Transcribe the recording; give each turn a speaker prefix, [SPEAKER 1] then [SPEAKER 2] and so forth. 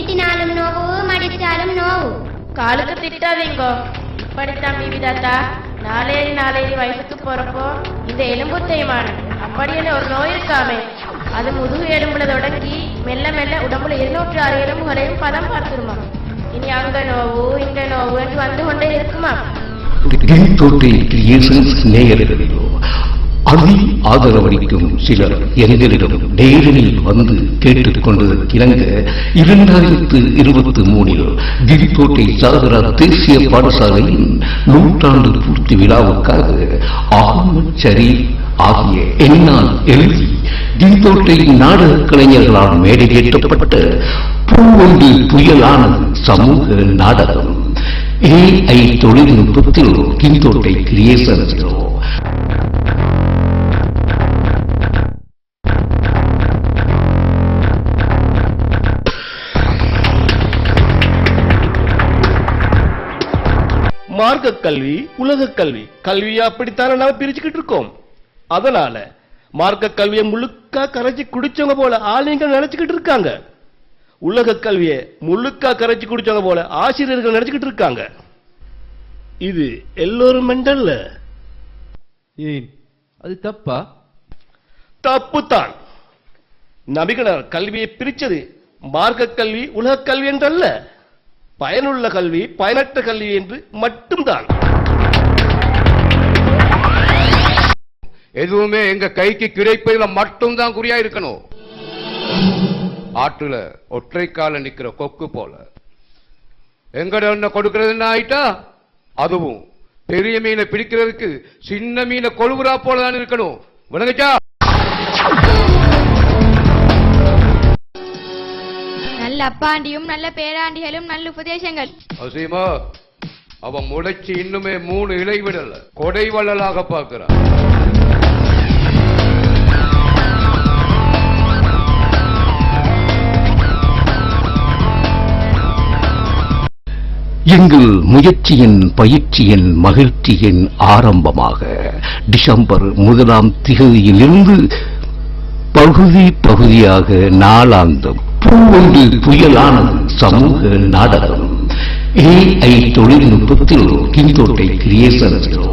[SPEAKER 1] తిట్టినాలం నోవు మడిచాలం నోవు కాలుకు తిట్టాదింగో இப்படித்தான் பிபிதாத்தா நாலேறி நாலேறி வயசுக்கு போறப்போ இந்த எலும்பு தேய்மானம். அப்படியான ஒரு நோய் இருக்காமே. அது முதுகு எலும்புல தொடங்கி மெல்ல மெல்ல உடம்புல இருநூற்று ஆறு எலும்புகளையும் பதம் பார்த்துருமா. இனி அங்க நோவு இங்க நோவு என்று வந்து கொண்டே இருக்குமா?
[SPEAKER 2] அதி ஆதரவளிக்கும் சிலர் எங்களிடம் நேரில் வந்து கேட்டுக்கொண்டு இணங்க இரண்டாயிரத்து இருபத்தி மூணில் கிரிக்கோட்டை சாகரா தேசிய பாடசாலையின் நூற்றாண்டு பூர்த்தி விழாவுக்காக அகமது ஷரீப் ஆகிய என்னால் எழுதி கிரித்தோட்டை நாடக கலைஞர்களால் மேடையேற்றப்பட்ட பூவொன்று புயலானது சமூக நாடகம். ஏஐ தொழில்நுட்பத்தில் கிந்தோட்டை கிரியேஷன்ஸோ
[SPEAKER 3] மார்க்க கல்வி உலக கல்வி கல்வியை அப்படித்தானே நாம பிரிச்சுக்கிட்டு இருக்கோம். அதனால மார்க்க கல்வியை முழுக்கா கரைச்சி குடிச்சவங்க போல ஆளுங்க நினைச்சுக்கிட்டு இருக்காங்க. உலக கல்வியை முழுக்கா கரைச்சி குடிச்சவங்க போல ஆசிரியர்கள் நினைச்சுக்கிட்டு இருக்காங்க. இது எல்லோரும் மெண்டல்ல.
[SPEAKER 4] ஏன்? அது தப்பா?
[SPEAKER 3] தப்புத்தான். நபிகளார் கல்வியை பிரிச்சது மார்க்க கல்வி உலக கல்வி என்றல்ல. பயனுள்ள கல்வி பயனற்ற கல்வி என்று மட்டும்தான்.
[SPEAKER 5] எதுவுமே எங்க கைக்கு கிடைப்பதில் மட்டும்தான் குறியா இருக்கணும். ஆற்றுல ஒற்றை கால நிக்கிற கொக்கு போல. எங்கட என்ன கொடுக்கறதுன்னு ஆயிட்டா? அதுவும் பெரிய மீனை பிடிக்கிறதுக்கு சின்ன மீனை கொழுகுறா போலதான் இருக்கணும். விளங்குச்சா?
[SPEAKER 6] நல்ல அப்பாண்டியும் நல்ல பேராண்டிகளும் நல்ல உபதேசங்கள்.
[SPEAKER 5] அசீமா அவன் முளைச்சி இன்னுமே மூணு இலை விடல. கொடை வள்ளலாக பார்க்கிறான்.
[SPEAKER 2] எங்கள் முயற்சியின் பயிற்சியின் மகிழ்ச்சியின் ஆரம்பமாக டிசம்பர் முதலாம் திகதியிலிருந்து பகுதி பகுதியாக நாளாந்தம் பூவொன்று புயலானது சமூக நாடகம். ஏஐ தொழில்நுட்பத்தில் கிந்தோட்டை கிரியேஷன்ஸோ